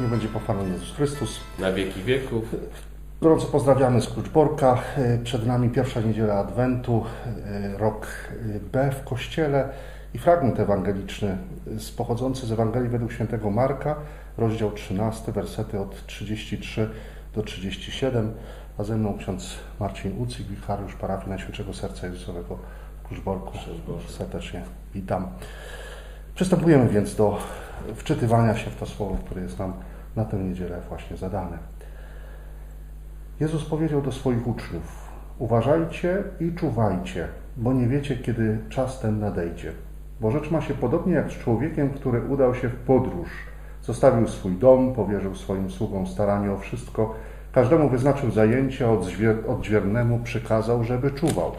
Nie będzie pochwalony Jezus Chrystus. Na wieki wieków. Gorąco pozdrawiamy z Kluczborka. Przed nami pierwsza niedziela Adwentu, rok B w Kościele i fragment ewangeliczny z- pochodzący z Ewangelii według świętego Marka, rozdział 13, wersety od 33 do 37, a ze mną ksiądz Marcin Ucik, wikariusz parafii Najświętszego Serca Jezusowego w Kluczborku. Serdecznie witam. Przystępujemy więc do wczytywania się w to słowo, które jest nam na tę niedzielę właśnie zadane. Jezus powiedział do swoich uczniów: Uważajcie i czuwajcie, bo nie wiecie, kiedy czas ten nadejdzie. Bo rzecz ma się podobnie jak z człowiekiem, który udał się w podróż. Zostawił swój dom, powierzył swoim sługom staranie o wszystko, każdemu wyznaczył zajęcie, odźwiernemu przykazał, żeby czuwał.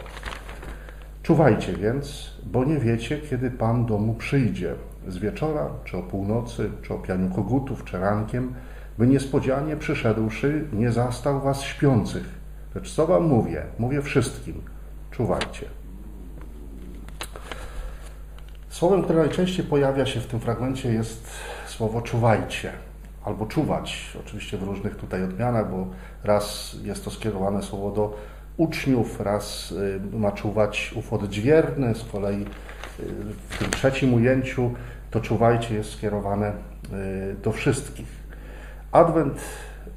Czuwajcie więc, bo nie wiecie, kiedy Pan domu przyjdzie. Z wieczora, czy o północy, czy o pianiu kogutów, czy rankiem, by niespodzianie przyszedłszy, nie zastał was śpiących. Lecz co wam mówię? Mówię wszystkim. Czuwajcie. Słowem, które najczęściej pojawia się w tym fragmencie jest słowo czuwajcie albo czuwać. Oczywiście w różnych tutaj odmianach, bo raz jest to skierowane słowo do uczniów, raz y, ma czuwać ów odźwierny, z kolei y, w tym trzecim ujęciu to czuwajcie jest skierowane y, do wszystkich. Adwent,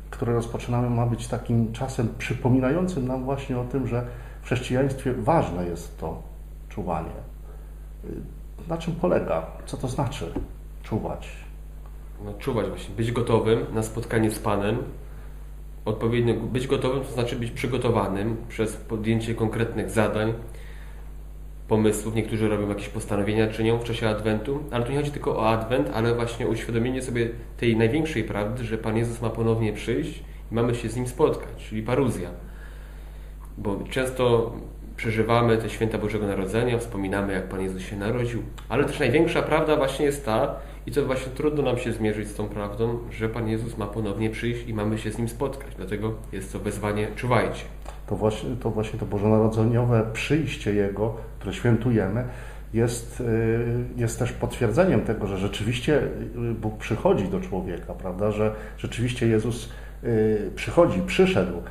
który rozpoczynamy, ma być takim czasem przypominającym nam właśnie o tym, że w chrześcijaństwie ważne jest to czuwanie. Na czym polega? Co to znaczy czuwać? No, czuwać właśnie, być gotowym na spotkanie z Panem. Odpowiednio być gotowym to znaczy być przygotowanym przez podjęcie konkretnych zadań, pomysłów. Niektórzy robią jakieś postanowienia, czynią w czasie Adwentu, ale tu nie chodzi tylko o Adwent, ale właśnie uświadomienie sobie tej największej prawdy, że Pan Jezus ma ponownie przyjść i mamy się z Nim spotkać, czyli paruzja. Bo często przeżywamy te święta Bożego Narodzenia, wspominamy, jak Pan Jezus się narodził, ale też największa prawda właśnie jest ta, i to właśnie trudno nam się zmierzyć z tą prawdą, że Pan Jezus ma ponownie przyjść i mamy się z Nim spotkać. Dlatego jest to wezwanie, czuwajcie. To właśnie to, właśnie to bożonarodzeniowe przyjście Jego, które świętujemy, jest, y, jest też potwierdzeniem tego, że rzeczywiście y, Bóg przychodzi do człowieka, prawda? Że rzeczywiście Jezus y, przychodzi, przyszedł.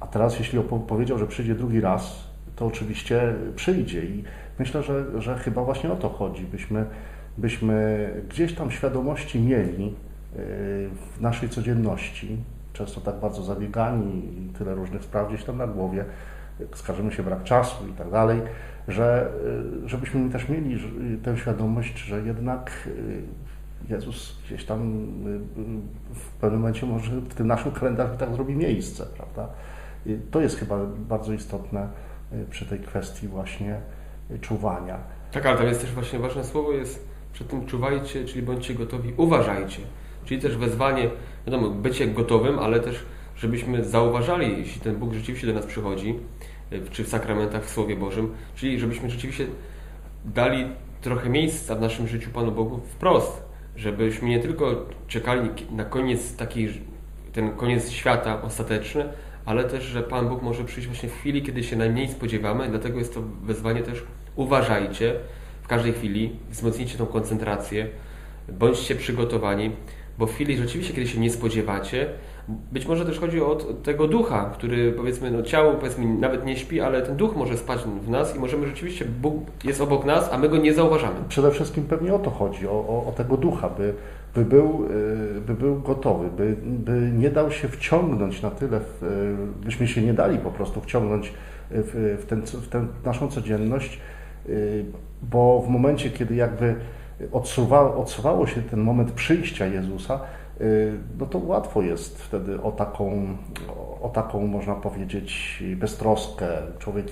A teraz, jeśli powiedział, że przyjdzie drugi raz, to oczywiście przyjdzie. I myślę, że, że chyba właśnie o to chodzi, byśmy, byśmy gdzieś tam świadomości mieli y, w naszej codzienności, często tak bardzo zabiegani i tyle różnych spraw gdzieś tam na głowie, skarżymy się brak czasu i tak dalej, że y, żebyśmy też mieli tę świadomość, że jednak y, Jezus gdzieś tam w pewnym momencie może w tym naszym kalendarzu tak zrobi miejsce, prawda? I To jest chyba bardzo istotne przy tej kwestii właśnie czuwania. Tak, ale tam jest też właśnie ważne słowo jest przed tym czuwajcie, czyli bądźcie gotowi, uważajcie. Czyli też wezwanie, wiadomo, bycie gotowym, ale też żebyśmy zauważali, jeśli ten Bóg rzeczywiście do nas przychodzi, y, czy w sakramentach, w Słowie Bożym, czyli żebyśmy rzeczywiście dali trochę miejsca w naszym życiu Panu Bogu wprost, żebyśmy nie tylko czekali na koniec taki, ten koniec świata ostateczny, ale też, że Pan Bóg może przyjść właśnie w chwili, kiedy się najmniej spodziewamy, dlatego jest to wezwanie też uważajcie każdej chwili, wzmocnijcie tą koncentrację, bądźcie przygotowani, bo w chwili rzeczywiście, kiedy się nie spodziewacie, być może też chodzi o tego ducha, który powiedzmy, no ciało powiedzmy nawet nie śpi, ale ten duch może spać w nas i możemy rzeczywiście, Bóg jest obok nas, a my go nie zauważamy. Przede wszystkim pewnie o to chodzi, o, o, o tego ducha, by, by, był, y, by był gotowy, by, by nie dał się wciągnąć na tyle, y, byśmy się nie dali po prostu wciągnąć w, w, ten, w tę naszą codzienność, y, bo w momencie, kiedy jakby odsuwa, odsuwało się ten moment przyjścia Jezusa, y, no to łatwo jest wtedy o taką, o taką, można powiedzieć, beztroskę. Człowiek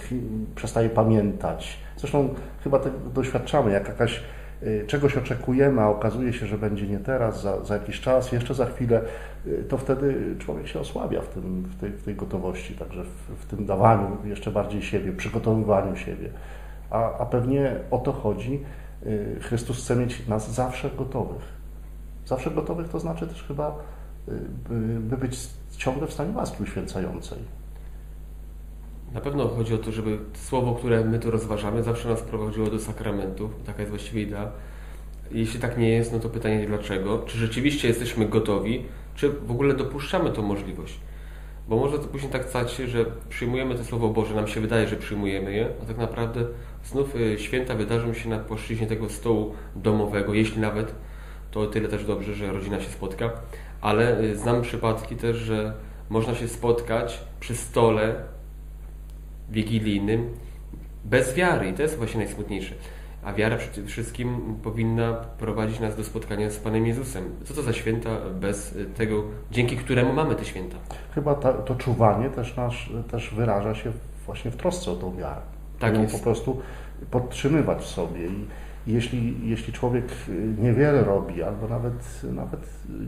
przestaje pamiętać. Zresztą chyba tak doświadczamy, jak jakaś y, czegoś oczekujemy, a okazuje się, że będzie nie teraz, za, za jakiś czas, jeszcze za chwilę, y, to wtedy człowiek się osłabia w, tym, w, tej, w tej gotowości, także w, w tym dawaniu jeszcze bardziej siebie, przygotowywaniu siebie. A, a pewnie o to chodzi. Y, Chrystus chce mieć nas zawsze gotowych. Zawsze gotowych to znaczy też chyba, y, by, by być ciągle w stanie łaski uświęcającej. Na pewno chodzi o to, żeby słowo, które my tu rozważamy, zawsze nas prowadziło do sakramentów. Taka jest właściwie idea. Jeśli tak nie jest, no to pytanie dlaczego? Czy rzeczywiście jesteśmy gotowi? czy w ogóle dopuszczamy tą możliwość. Bo może to później tak stać się, że przyjmujemy to Słowo Boże, nam się wydaje, że przyjmujemy je, a tak naprawdę znów y, święta wydarzą się na płaszczyźnie tego stołu domowego, jeśli nawet, to tyle też dobrze, że rodzina się spotka, ale y, znam przypadki też, że można się spotkać przy stole wigilijnym bez wiary i to jest właśnie najsmutniejsze. A wiara przede wszystkim powinna prowadzić nas do spotkania z Panem Jezusem. Co to za święta bez y, tego, dzięki któremu mamy te święta? Chyba to czuwanie też, nasz, też wyraża się właśnie w trosce o tą wiarę. Tak Ją jest. po prostu podtrzymywać w sobie. I jeśli, jeśli człowiek y, niewiele robi, albo nawet, nawet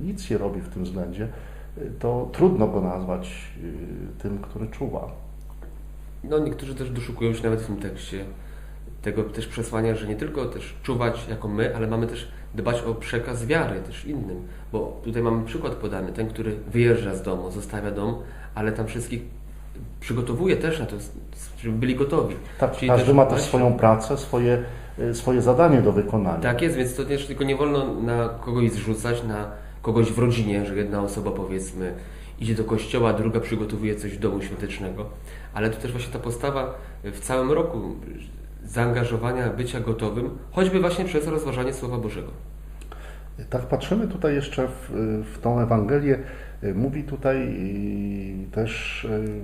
nic nie robi w tym względzie, y, to trudno go nazwać y, tym, który czuwa. No niektórzy też doszukują się nawet w tym tekście tego też przesłania, że nie tylko też czuwać jako my, ale mamy też dbać o przekaz wiary też innym. Bo tutaj mamy przykład podany, ten, który wyjeżdża z domu, zostawia dom, ale tam wszystkich przygotowuje też na to, żeby byli gotowi. Tak, Czyli każdy też ma też swoją pracę, swoje, y, swoje zadanie do wykonania. Tak jest, więc to też tylko nie wolno na kogoś zrzucać, na kogoś w rodzinie, że jedna osoba powiedzmy idzie do kościoła, a druga przygotowuje coś w domu świątecznego. Ale tu też właśnie ta postawa w całym roku zaangażowania, bycia gotowym, choćby właśnie przez rozważanie Słowa Bożego. Tak patrzymy tutaj jeszcze w, w tą Ewangelię. Mówi tutaj też y,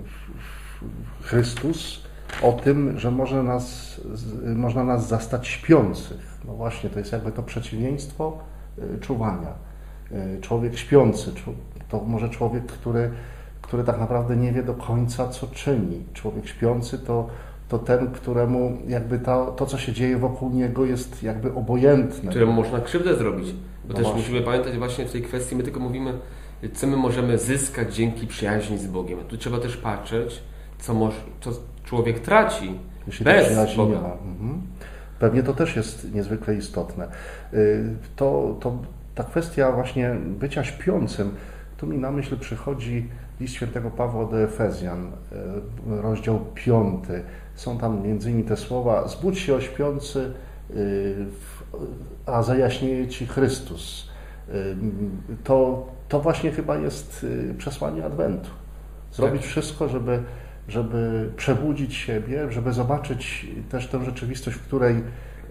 Chrystus o tym, że może nas, można nas zastać śpiących. No właśnie, to jest jakby to przeciwieństwo y, czuwania. Y, Człowiek śpiący, to może człowiek, który, który tak naprawdę nie wie do końca, co czyni. Człowiek śpiący to, to ten, któremu jakby to, to, co się dzieje wokół niego jest jakby obojętne. któremu można krzywdę zrobić. Bo No też właśnie. musimy pamiętać właśnie w tej kwestii, my tylko mówimy, co my możemy zyskać dzięki przyjaźni z Bogiem. Tu trzeba też patrzeć, co, może, co człowiek traci Jeśli bez Boga. ma. Mhm. Pewnie to też jest niezwykle istotne. Y, To, to, ta kwestia właśnie bycia śpiącym, tu mi na myśl przychodzi list świętego Pawła do Efezjan, y, rozdział 5. Są tam między innymi te słowa, zbudź się o śpiący, y, a zajaśnieje Ci Chrystus. To, to właśnie chyba jest y, przesłanie Adwentu. Zrobić Tak. wszystko, żeby, żeby przebudzić siebie, żeby zobaczyć też tę rzeczywistość, w której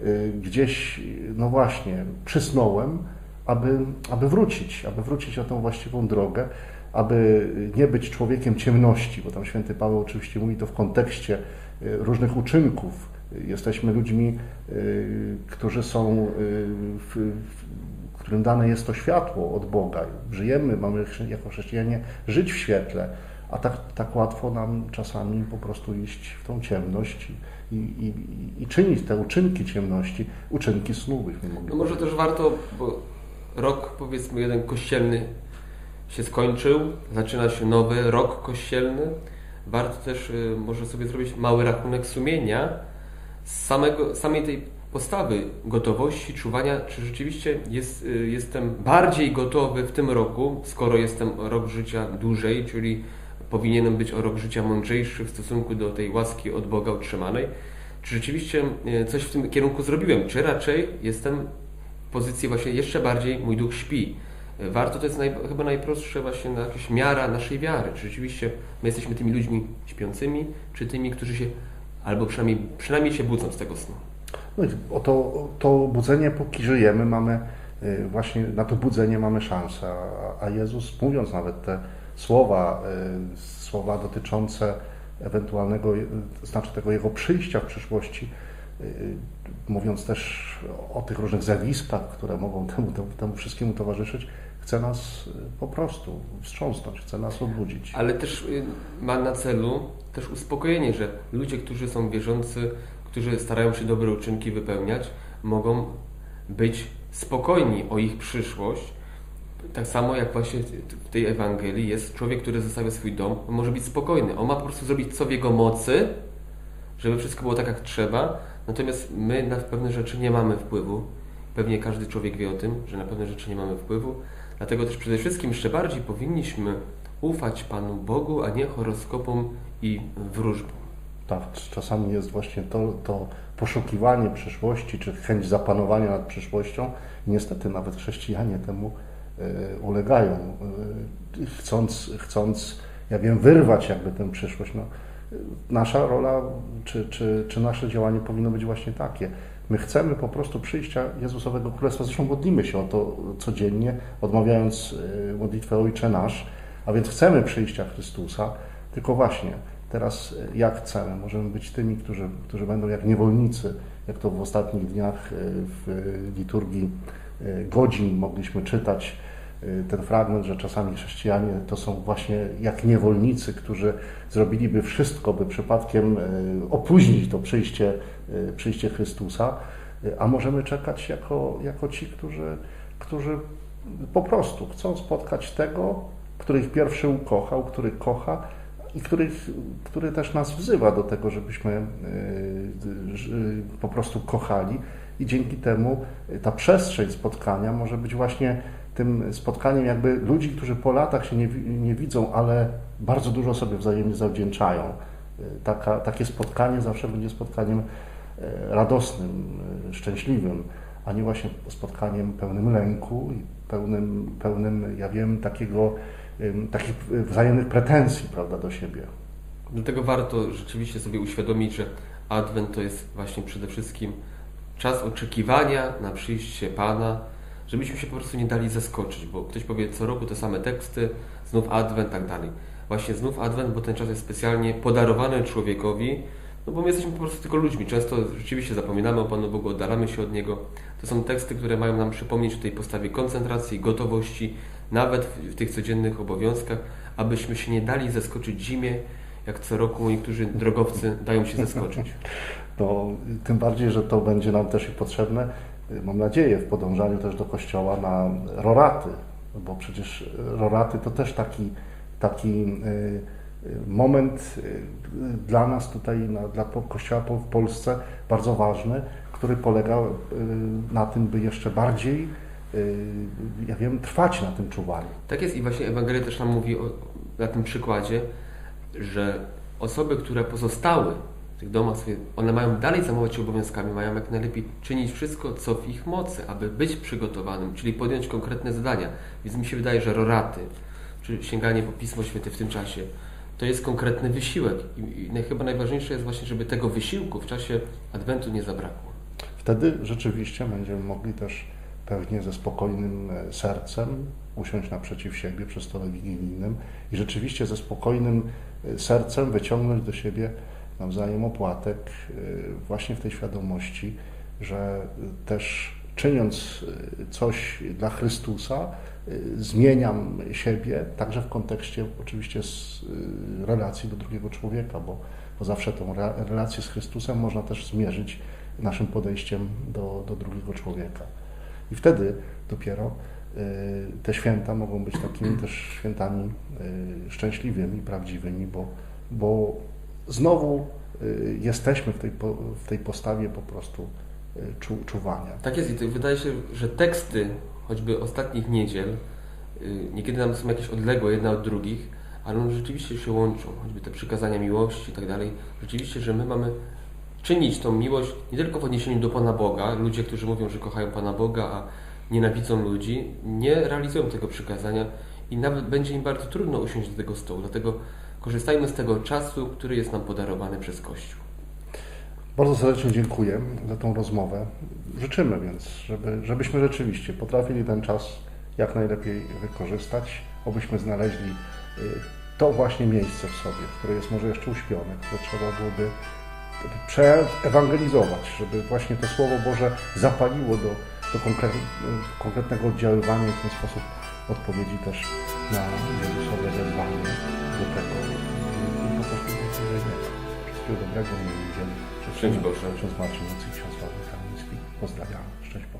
y, gdzieś, no właśnie, przysnąłem, aby, aby wrócić, aby wrócić na tą właściwą drogę, aby nie być człowiekiem ciemności, bo tam święty Paweł oczywiście mówi to w kontekście y, różnych uczynków. Jesteśmy ludźmi, którzy są, y, w, w, którym dane jest to światło od Boga. Żyjemy, mamy jako chrześcijanie żyć w świetle, a tak, tak łatwo nam czasami po prostu iść w tą ciemność i, i, i, czynić te uczynki ciemności, uczynki snu, byśmy mogli No może też warto, bo rok powiedzmy jeden kościelny się skończył, zaczyna się nowy rok kościelny. Warto też y, może sobie zrobić mały rachunek sumienia z samego, samej tej postawy gotowości, czuwania, czy rzeczywiście jest, y, jestem bardziej gotowy w tym roku, skoro jestem rok życia dłużej, czyli powinienem być o rok życia mądrzejszy w stosunku do tej łaski od Boga otrzymanej. Czy rzeczywiście y, coś w tym kierunku zrobiłem, czy raczej jestem w pozycji właśnie jeszcze bardziej mój duch śpi. Warto, to jest naj, chyba najprostsze właśnie na jakaś miara naszej wiary. Czy rzeczywiście my jesteśmy tymi ludźmi śpiącymi, czy tymi, którzy się, albo przynajmniej, przynajmniej się budzą z tego snu. No i o to, to budzenie, póki żyjemy, mamy y, właśnie na to budzenie mamy szansę. A, Jezus, mówiąc nawet te słowa, y, słowa dotyczące ewentualnego, znaczy tego Jego przyjścia w przyszłości, y, mówiąc też o tych różnych zjawiskach, które mogą temu, temu, temu wszystkiemu towarzyszyć, chce nas po prostu wstrząsnąć, chce nas obudzić. Ale też ma na celu też uspokojenie, że ludzie, którzy są wierzący, którzy starają się dobre uczynki wypełniać, mogą być spokojni o ich przyszłość. Tak samo jak właśnie w tej Ewangelii jest człowiek, który zostawia swój dom, on może być spokojny. On ma po prostu zrobić co w jego mocy, żeby wszystko było tak jak trzeba. Natomiast my na pewne rzeczy nie mamy wpływu. Pewnie każdy człowiek wie o tym, że na pewne rzeczy nie mamy wpływu. Dlatego też przede wszystkim jeszcze bardziej powinniśmy ufać Panu Bogu, a nie horoskopom i wróżbom. Czasami jest właśnie to, to poszukiwanie przyszłości, czy chęć zapanowania nad przyszłością. Niestety nawet chrześcijanie temu y, ulegają, y, chcąc, chcąc, ja wiem, wyrwać jakby tę przyszłość. No, nasza rola, czy, czy, czy nasze działanie powinno być właśnie takie. My chcemy po prostu przyjścia Jezusowego Królestwa, zresztą modlimy się o to codziennie, odmawiając y, modlitwę Ojcze Nasz, a więc chcemy przyjścia Chrystusa, tylko właśnie teraz y, jak chcemy? Możemy być tymi, którzy, którzy będą jak niewolnicy, jak to w ostatnich dniach y, w liturgii y, godzin mogliśmy czytać ten fragment, że czasami chrześcijanie to są właśnie jak niewolnicy, którzy zrobiliby wszystko, by przypadkiem opóźnić to przyjście, przyjście Chrystusa, a możemy czekać jako, jako ci, którzy, którzy po prostu chcą spotkać tego, który ich pierwszy ukochał, który kocha i który, który też nas wzywa do tego, żebyśmy ż- po prostu kochali i dzięki temu ta przestrzeń spotkania może być właśnie tym spotkaniem jakby ludzi, którzy po latach się nie, nie widzą, ale bardzo dużo sobie wzajemnie zawdzięczają. Y, Taka, takie spotkanie zawsze będzie spotkaniem e, radosnym, e, szczęśliwym, a nie właśnie spotkaniem pełnym lęku pełnym, pełnym ja wiem, takiego, takich wzajemnych pretensji prawda, do siebie. Dlatego warto rzeczywiście sobie uświadomić, że Adwent to jest właśnie przede wszystkim czas oczekiwania na przyjście Pana, żebyśmy się po prostu nie dali zaskoczyć, bo ktoś powie co roku te same teksty, znów Adwent, tak dalej. Właśnie znów Adwent, bo ten czas jest specjalnie podarowany człowiekowi, no bo my jesteśmy po prostu tylko ludźmi. Często rzeczywiście zapominamy o Panu Bogu, oddalamy się od Niego. To są teksty, które mają nam przypomnieć o tej postawie koncentracji, gotowości, nawet w, tych codziennych obowiązkach, abyśmy się nie dali zaskoczyć zimie, jak co roku niektórzy drogowcy dają się zaskoczyć. No, tym bardziej, że to będzie nam też i potrzebne, mam nadzieję, w podążaniu też do kościoła na roraty, bo przecież roraty to też taki, taki y, moment y, dla nas tutaj, dla kościoła w Polsce bardzo ważny, który polegał y, na tym, by jeszcze bardziej, y, ja wiem, trwać na tym czuwaniu. Tak jest i właśnie Ewangelia też nam mówi o, na tym przykładzie, że osoby, które pozostały w tych domach swoich, one mają dalej zajmować się obowiązkami, mają jak najlepiej czynić wszystko, co w ich mocy, aby być przygotowanym, czyli podjąć konkretne zadania. Więc mi się wydaje, że roraty, czy sięganie po Pismo Święte w tym czasie, to jest konkretny wysiłek. I, i chyba najważniejsze jest właśnie, żeby tego wysiłku w czasie Adwentu nie zabrakło. Wtedy rzeczywiście będziemy mogli też pewnie ze spokojnym e, sercem usiąść naprzeciw siebie przy stole wigilijnym i rzeczywiście ze spokojnym e, sercem wyciągnąć do siebie nawzajem opłatek e, właśnie w tej świadomości, że też czyniąc e, coś dla Chrystusa, e, zmieniam siebie, także w kontekście oczywiście e, relacji do drugiego człowieka, bo, bo zawsze tą re- relację z Chrystusem można też zmierzyć naszym podejściem do, do drugiego człowieka. I wtedy dopiero y, te święta mogą być takimi też świętami y, szczęśliwymi, prawdziwymi, bo, bo znowu y, jesteśmy w tej, w tej postawie po prostu y, czu, czuwania. Tak jest i wydaje się, że teksty choćby ostatnich niedziel y, niekiedy nam są jakieś odległe jedne od drugich, ale one rzeczywiście się łączą, choćby te przykazania miłości i tak dalej. Rzeczywiście, że my mamy czynić tą miłość nie tylko w odniesieniu do Pana Boga. Ludzie, którzy mówią, że kochają Pana Boga, a nienawidzą ludzi, nie realizują tego przykazania i nawet będzie im bardzo trudno usiąść do tego stołu. Dlatego korzystajmy z tego czasu, który jest nam podarowany przez Kościół. Bardzo serdecznie dziękuję za tą rozmowę. Życzymy więc, żeby, żebyśmy rzeczywiście potrafili ten czas jak najlepiej wykorzystać, obyśmy znaleźli y, to właśnie miejsce w sobie, które jest może jeszcze uśpione, które trzeba byłoby przeewangelizować, żeby właśnie to Słowo Boże zapaliło do, do konkre- konkretnego oddziaływania i w ten sposób odpowiedzi też na Jezusowe wezwanie do tego po prostu. Wszystkiego dobrego, miłej. Szczęść Boże. Ksiądz Marcin Lucyk, ksiądz Paweł Kamiński. Pozdrawiam. Szczęść Boże.